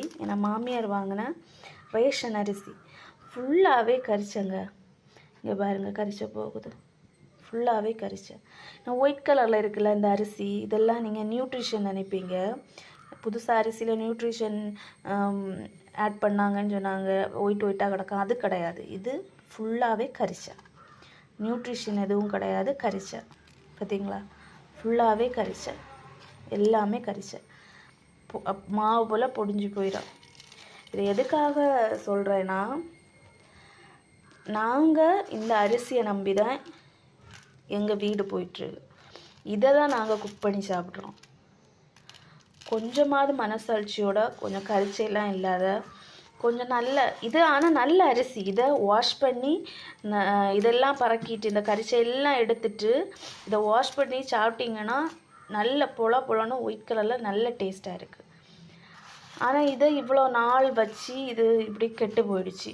என் மாமியார் வாங்கின ரேஷன் அரிசி. ஃபுல்லாகவே கரிச்சங்க. இங்கே பாருங்கள் கரிச்ச போகுது. ஃபுல்லாகவே கரிச்சேன் நான் ஒயிட் கலரில் இருக்குல்ல இந்த அரிசி இதெல்லாம் நீங்கள் நியூட்ரிஷன் நினைப்பீங்க. புதுசாக அரிசியில் நியூட்ரிஷன் ஆட் பண்ணாங்கன்னு சொன்னாங்க. ஒயிட் ஒயிட்டாக கிடக்கும். அது கிடையாது. இது ஃபுல்லாகவே கரிச்சேன் நியூட்ரிஷன் எதுவும் கிடையாது. கரிச்சேன் பார்த்தீங்களா ஃபுல்லாகவே கரிச்சேன் எல்லாமே கரிச்சேன் மாவு போல் பொடிஞ்சு போயிடும் இது எதுக்காக சொல்கிறேன்னா நாங்கள் இந்த அரிசியை நம்பி தான் எங்கள் வீடு போயிட்டுருக்கு. இதை தான் நாங்கள் குக் பண்ணி சாப்பிட்றோம். கொஞ்சமாவது மனசாட்சியோட கொஞ்சம் கரிச்சையெல்லாம் இல்லாத கொஞ்சம் நல்ல இது ஆனால் நல்ல அரிசி. இதை வாஷ் பண்ணி ந- இதெல்லாம் பறக்கிட்டு இந்த கரிச்சையெல்லாம் எடுத்துட்டு இதை வாஷ் பண்ணி சாப்பிட்டிங்கன்னா நல்ல பொல பொலன்னு ஒயிட் கலரில் நல்ல டேஸ்ட்டாக இருக்குது ஆனால் இதை இவ்வளோ நாள் வச்சு இது இப்படி கெட்டு போயிடுச்சு.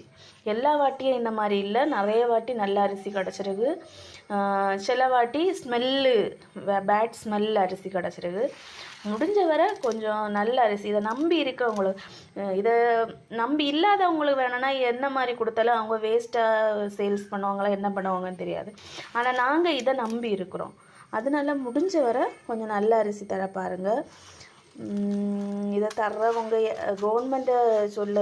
எல்லா வாட்டியும் இந்த மாதிரி இல்லை. நிறைய வாட்டி நல்ல அரிசி கிடச்சிருக்கு. சில வாட்டி ஸ்மெல்லு பேட் ஸ்மெல் அரிசி கிடச்சிருக்கு. முடிஞ்ச வரை கொஞ்சம் நல்ல அரிசி. இதை நம்பி இருக்கவங்களுக்கு இதை நம்பி இல்லாதவங்களுக்கு வேணும்னா என்ன மாதிரி கொடுத்தாலும் அவங்க வேஸ்ட்டாக சேல்ஸ் பண்ணுவாங்களா என்ன பண்ணுவாங்கன்னு தெரியாது. ஆனால் நாங்கள் இதை நம்பி இருக்கிறோம். அதனால் முடிஞ்ச வரை கொஞ்சம் நல்ல அரிசி தர பாருங்கள் இதை தர்றவங்க கவர்மெண்ட்டை சொல்ல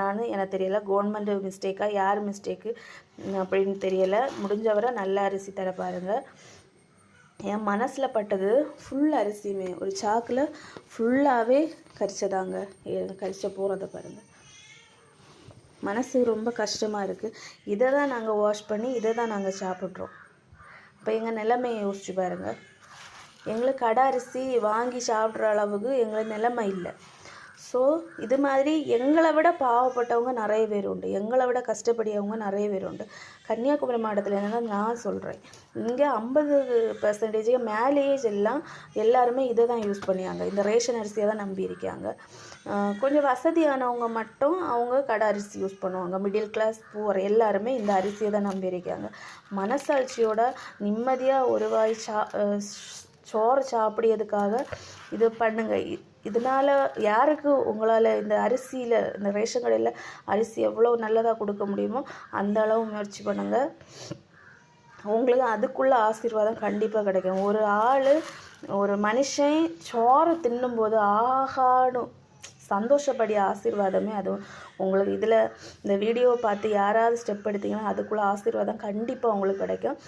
நான் எனக்கு தெரியல கவர்மெண்ட் மிஸ்டேக்காக யார் மிஸ்டேக்கு அப்படின்னு தெரியலை. முடிஞ்சவரை நல்ல அரிசி தர பாருங்கள் என் மனசில் பட்டது ஃபுல் அரிசியுமே. ஒரு சாக்கில் ஃபுல்லாகவே கரிச்சதாங்க. கரிச்ச போகிறத பாருங்கள் மனசு ரொம்ப கஷ்டமாக இருக்குது இதை தான் நாங்கள் வாஷ் பண்ணி இதை தான் நாங்கள் சாப்பிட்றோம். அப்போ எங்கள் நிலைமையை யோசிச்சு பாருங்கள் எங்களுக்கு கடை அரிசி வாங்கி சாப்பிட்ற அளவுக்கு எங்களுக்கு நிலைமை இல்லை. ஸோ இது மாதிரி எங்களை விட பாவப்பட்டவங்க நிறைய பேர் உண்டு. எங்களை விட கஷ்டப்படியவங்க நிறைய பேர் உண்டு. கன்னியாகுமரி மாவட்டத்தில் என்னன்னா நான் சொல்கிறேன் இங்கே ஐம்பது பர்சன்டேஜுக்கு மேலேஜ் எல்லாம் எல்லாருமே இதை தான் யூஸ் பண்ணியாங்க. இந்த ரேஷன் அரிசியை தான் நம்பி இருக்காங்க. கொஞ்சம் வசதியானவங்க மட்டும் அவங்க கடை அரிசி யூஸ் பண்ணுவாங்க. மிடில் கிளாஸ் பூவர் எல்லாருமே இந்த அரிசியை தான் நம்பி இருக்காங்க. மனசாட்சியோட நிம்மதியாக ஒரு வாய் சா சோறு சாப்பிடியதுக்காக இது பண்ணுங்கள் இ- இதனால யாருக்கு உங்களால் இந்த அரிசியில் இந்த ரேஷன் கடையில் அரிசி எவ்வளோ நல்லதாக கொடுக்க முடியுமோ அந்த அளவு முயற்சி பண்ணுங்கள் உங்களுக்கு அதுக்குள்ள ஆசீர்வாதம் கண்டிப்பாக கிடைக்கும். ஒரு ஆள் ஒரு மனுஷன் சோறு தின்னும்போது ஆகாடும் சந்தோஷப்படிய ஆசீர்வாதமே அதுவும் உங்களுக்கு இதில் இந்த வீடியோவை பார்த்து யாராவது ஸ்டெப் எடுத்தீங்கன்னா அதுக்குள்ளே ஆசீர்வாதம் கண்டிப்பாக உங்களுக்கு கிடைக்கும்.